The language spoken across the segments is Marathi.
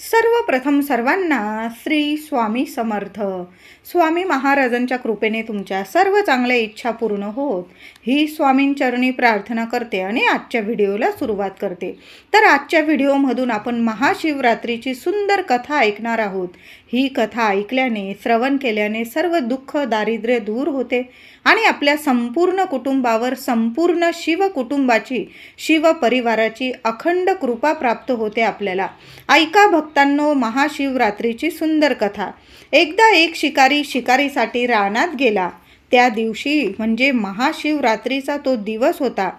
सर्वप्रथम सर्वांना श्री स्वामी समर्थ. स्वामी महाराजांच्या कृपेने तुमच्या सर्व चांगल्या इच्छा पूर्ण होत. ही स्वामींचरणी प्रार्थना करते आणि आजच्या व्हिडिओला सुरुवात करते. तर आजच्या व्हिडिओमधून आपण महाशिवरात्रीची सुंदर कथा ऐकणार आहोत. ही कथा ऐकल्याने श्रवण केल्याने सर्व दुःख दारिद्र्य दूर होते आणि आपल्या संपूर्ण कुटुंबावर संपूर्ण शिव कुटुंबाची शिव परिवाराची अखंड कृपा प्राप्त होते आपल्याला. ऐका भक्तांनो महाशिवरात्रीची सुंदर कथा. एकदा एक शिकारी शिकारीसाठी रानात गेला. त्या दिवशी म्हणजे महाशिवरात्रीचा तो दिवस होता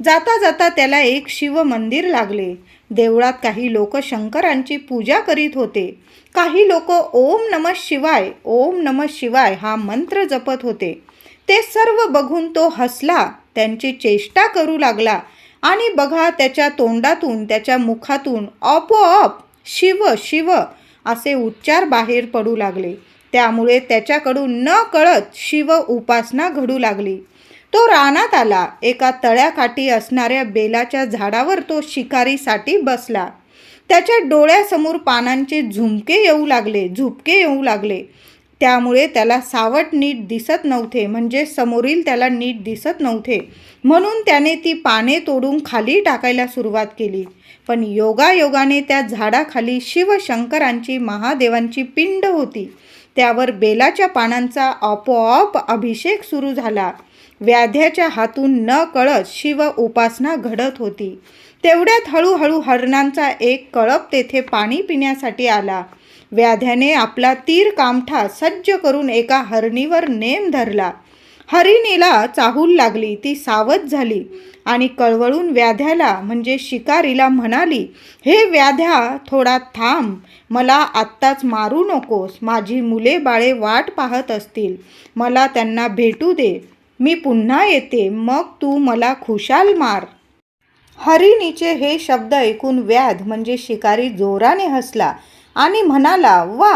जाता जाता त्याला एक शिव मंदिर लागले. देवळात काही लोक शंकरांची पूजा करीत होते. काही लोक ओम नम शिवाय ओम नम शिवाय हा मंत्र जपत होते. ते सर्व बघून तो हसला त्यांची चेष्टा करू लागला आणि बघा त्याच्या तोंडातून त्याच्या मुखातून आपोआप शिव शिव असे उच्चार बाहेर पडू लागले. त्यामुळे त्याच्याकडून न कळत शिव उपासना घडू लागली. तो रानात आला. एका तळ्याकाठी असणाऱ्या बेलाच्या झाडावर तो शिकारीसाठी बसला. त्याच्या डोळ्यासमोर पानांचे झुमके येऊ लागले झुपके येऊ लागले. त्यामुळे त्याला सावट नीट दिसत नव्हते म्हणजे समोरील त्याला नीट दिसत नव्हते. म्हणून त्याने ती पाने तोडून खाली टाकायला सुरुवात केली. पण योगायोगाने त्या झाडाखाली शिवशंकरांची महादेवांची पिंड होती. त्यावर बेलाच्या पानांचा आपोआप अभिषेक सुरू झाला. व्याध्याच्या हातून न कळत शिव उपासना घडत होती. तेवढ्यात हळूहळू हरणांचा एक कळप तेथे पाणी पिण्यासाठी आला. व्याध्याने आपला तीर कामठा सज्ज करून एका हरणीवर नेम धरला. हरिणीला चाहूल लागली ती सावध झाली आणि कळवळून व्याध्याला म्हणजे शिकारीला म्हणाली हे व्याध्या थोडा थांब मला आत्ताच मारू नकोस. माझी मुले बाळे वाट पाहत असतील. मला त्यांना भेटू दे. मी पुन्हा येते मग तू मला खुशाल मार. हरिणीचे हे शब्द ऐकून व्याध म्हणजे शिकारी जोराने हसला आणि म्हणाला वा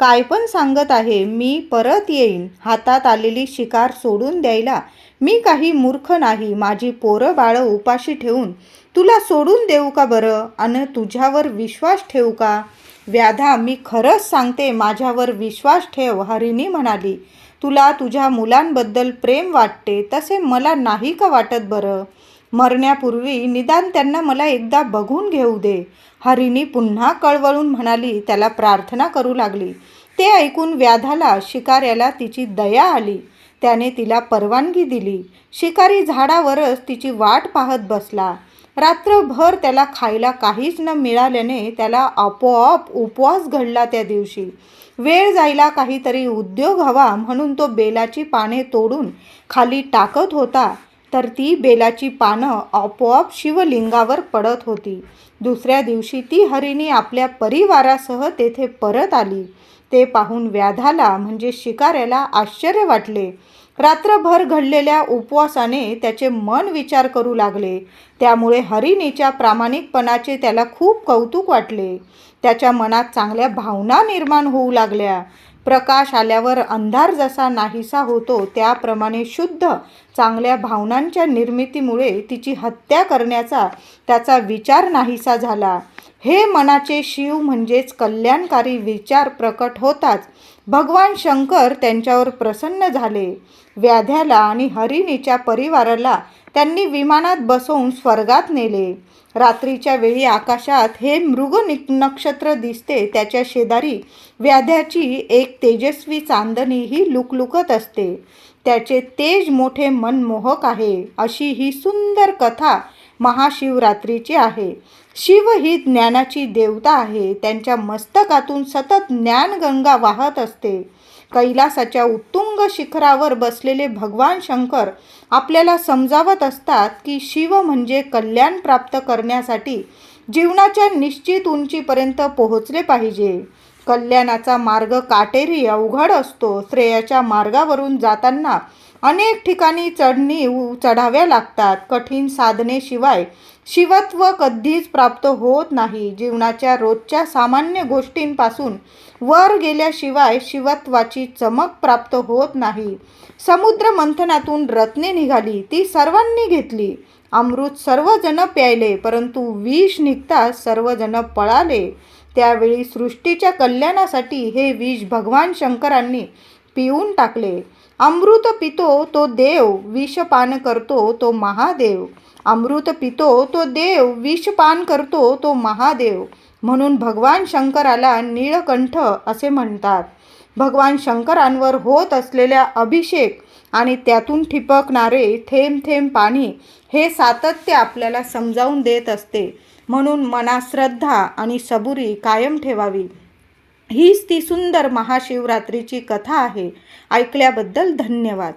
काय पण सांगत आहे मी परत येईन. हातात आलेली शिकार सोडून द्यायला मी काही मूर्ख नाही माझी पोरं बाळं उपाशी ठेवून. तुला सोडून देऊ का बरं? आणि तुझ्यावर विश्वास ठेवू का? व्याधा मी खरंच सांगते माझ्यावर विश्वास ठेव हरिणी म्हणाली. तुला तुझ्या मुलांबद्दल प्रेम वाटते तसे मला नाही का वाटत बरं? मरण्यापूर्वी निदान त्यांना मला एकदा बघून घेऊ दे. हरिणी पुन्हा कळवळून म्हणाली त्याला प्रार्थना करू लागली. ते ऐकून व्याधाला शिकाऱ्याला तिची दया आली. त्याने तिला परवानगी दिली. शिकारी झाडावरच तिची वाट पाहत बसला. रात्रभर त्याला खायला काहीच न मिळाल्याने त्याला आपोआप उपवास घडला त्या दिवशी. वेळ जायला काहीतरी उद्योग हवा म्हणून तो बेलाची पाने तोडून खाली टाकत होता तर ती बेलाची पानं आपोआप शिवलिंगावर पडत होती. दुसऱ्या दिवशी ती हरिणी आपल्या परिवारासह तेथे परत आली. ते पाहून व्याधाला म्हणजे शिकाऱ्याला आश्चर्य वाटले. रात्रभर घडलेल्या उपवासाने त्याचे मन विचार करू लागले. त्यामुळे हरिणीच्या प्रामाणिकपणाचे त्याला खूप कौतुक वाटले. त्याच्या मनात चांगल्या भावना निर्माण होऊ लागल्या. प्रकाश आल्यावर अंधार जसा नाहीसा होतो त्याप्रमाणे शुद्ध चांगल्या भावनांच्या निर्मितीमुळे तिची हत्या करण्याचा त्याचा विचार नाहीसा झाला. हे मनाचे शिव म्हणजेच कल्याणकारी विचार प्रकट होताच. भगवान शंकर त्यांच्यावर प्रसन्न झाले. व्याध्याला आणि हरिणीच्या परिवाराला त्यांनी विमानात बसवून स्वर्गात नेले. रात्रीच्या वेळी आकाशात हे मृग नक्षत्र दिसते त्याच्या शेजारी व्याध्याची एक तेजस्वी चांदणी ही लुकलुकत असते. त्याचे तेज मोठे मनमोहक आहे. अशी ही सुंदर कथा महाशिवरात्रीची आहे. शिव ही ज्ञानाची देवता आहे. त्यांच्या मस्तकातून सतत ज्ञानगंगा वाहत असते. कैलासाच्या उत्तुंग शिखरावर बसलेले भगवान शंकर आपल्याला समजावत असतात की शिव म्हणजे कल्याण प्राप्त करण्यासाठी जीवनाच्या निश्चित उंचीपर्यंत पोहोचले पाहिजे. कल्याणाचा मार्ग काटेरी अवघड असतो. श्रेयाच्या मार्गावरून जाताना अनेक ठिकाणी चढणी चढाव्या लागतात. कठीण साधनेशिवाय शिवत्व कधीच प्राप्त होत नाही. जीवनाच्या रोजच्या सामान्य गोष्टींपासून वर गेल्याशिवाय शिवत्वाची चमक प्राप्त होत नाही. समुद्र मंथनातून रत्ने निघाली. ती सर्वांनी घेतली. अमृत सर्वजण प्यायले परंतु विष निघताच सर्वजण पळाले. त्यावेळी सृष्टीच्या कल्याणासाठी हे विष भगवान शंकरांनी पिऊन टाकले. अमृत पितो तो देव विषपान करतो तो महादेव. अमृत पितो तो देव विषपान करतो तो महादेव. म्हणून भगवान शंकराला नीळकंठ असे म्हणतात. भगवान शंकरांवर होत असलेल्या अभिषेक आणि त्यातून ठिपकणारे थेंब थेंब पाणी हे सातत्य आपल्याला समजावून देत असते. म्हणून मनात श्रद्धा आणि सबुरी कायम ठेवावी. हीच ती सुंदर महाशिवरात्रीची कथा आहे. ऐकल्याबद्दल धन्यवाद.